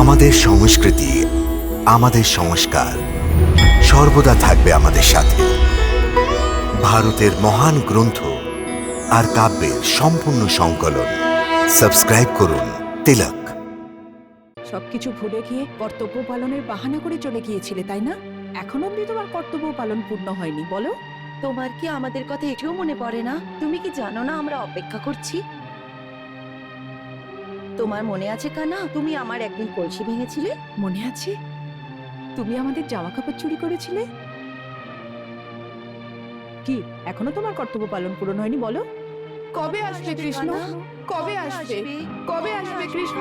আমাদের সংস্কৃতি আমাদের সংস্কার সর্বদা থাকবে আমাদের সাথে। ভারতের মহান গ্রন্থ আর কাব্যের সম্পূর্ণ সংকলন। সাবস্ক্রাইব করুন তিলক। সবকিছু ভুলে গিয়ে কর্তব্য পালনের বাহানা করে চলে গিয়েছিলে তাই না? এখন অব্দি তোমার কর্তব্য পালন পূর্ণ হয়নি বলো। তোমার কি আমাদের কথা এটিও মনে পড়ে না? তুমি কি জানো না আমরা অপেক্ষা করছি? তোমার মনে আছে কানা? তুমি আমার একদিন কলসি ভেঙেছিলে? মনে আছে? তুমি আমাদের জামা কাপড় চুরি করেছিলে? কি এখনও তোমার কর্তব্য পালন পূরণ হয়নি বলো? কবে আসবে কৃষ্ণ? কবে আসবে? কবে আসবে কৃষ্ণ?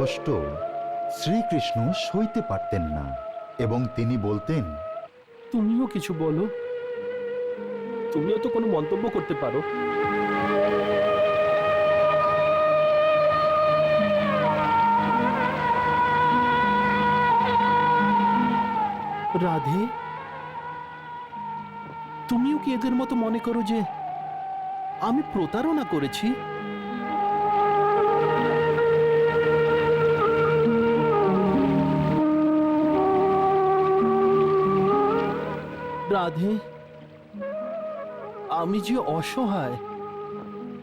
কষ্ট শ্রীকৃষ্ণ সইতে পারতেন না, এবং তিনি বলতেন, তুমিও কিছু বলো। তুমিও তো কোনো মন্তব্য করতে পারো। রাধে, তুমিও কি এদের মতো মনে করো যে আমি প্রতারণা করেছি? রাধে, আমি যে অসহায়,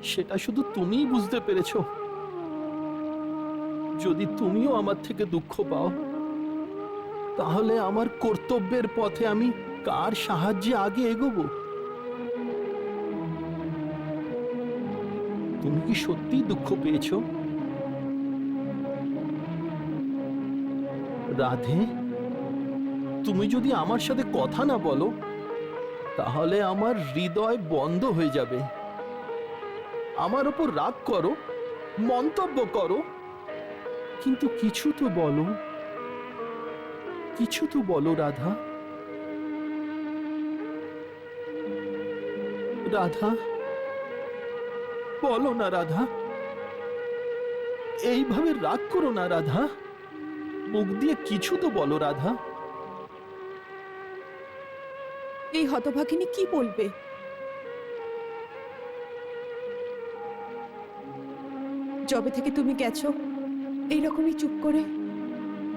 সেটা শুধু তুমিই বুঝতে পেরেছ। যদি তুমিও আমার থেকে দুঃখ পাও, তাহলে আমার কর্তব্যের পথে আমি কার সাহায্যে আগে এগোবো? তুমি কি সত্যিই দুঃখ পেয়েছ? রাধে তুমি যদি আমার সাথে কথা না বলো, তাহলে আমার হৃদয় বন্ধ হয়ে যাবে। আমার ওপর রাগ করো, মন্তব্য করো। কিন্তু কিছু তো বলো। কিছু তো বলো, রাধা। রাধা, বলো না, রাধা। এইভাবে রাগ করো না, রাধা। মুখ দিয়ে কিছু তো বলো, রাধা। এই হতভাগিনী কি বলবে? যবে থেকে তুমি গেছো, এইরকমই চুপ করে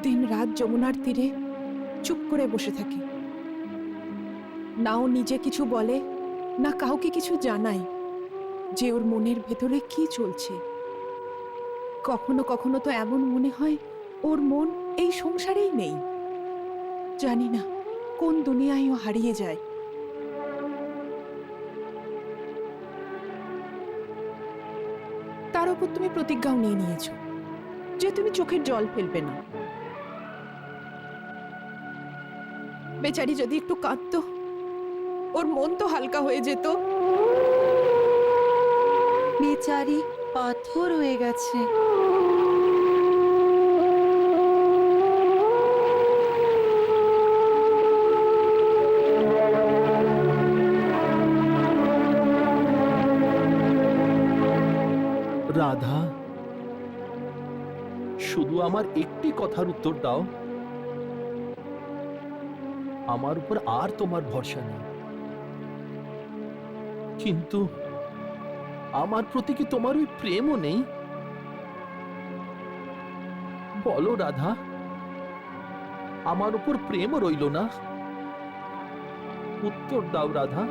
দিন রাত যমুনার তীরে চুপ করে বসে থাকি। না ও নিজে কিছু বলে, না কাউকে কিছু জানায় যে ওর মনের ভেতরে কি চলছে। কখনো কখনো তো এমন মনে হয়, ওর মন এই সংসারেই নেই। জানি না। কোন দুনিয়ায় ও হারিয়ে যায়। তার উপর তুমি প্রতিজ্ঞাও নিয়ে নিয়েছো যে তুমি চোখের জল ফেলবে না। বেচারি যদি একটু কাঁদতো, ওর মন তো হালকা হয়ে যেত। বেচারি পাথর হয়ে গেছে। রাধা, শুধু আমার একটি কথার উত্তর দাও। আমার উপর আর তোমার ভরসা নেই। কিন্তু আমার প্রতি কি তোমার ওই প্রেমও নেই? বলো রাধা, আমার উপর প্রেমও রইল না। উত্তর দাও রাধা।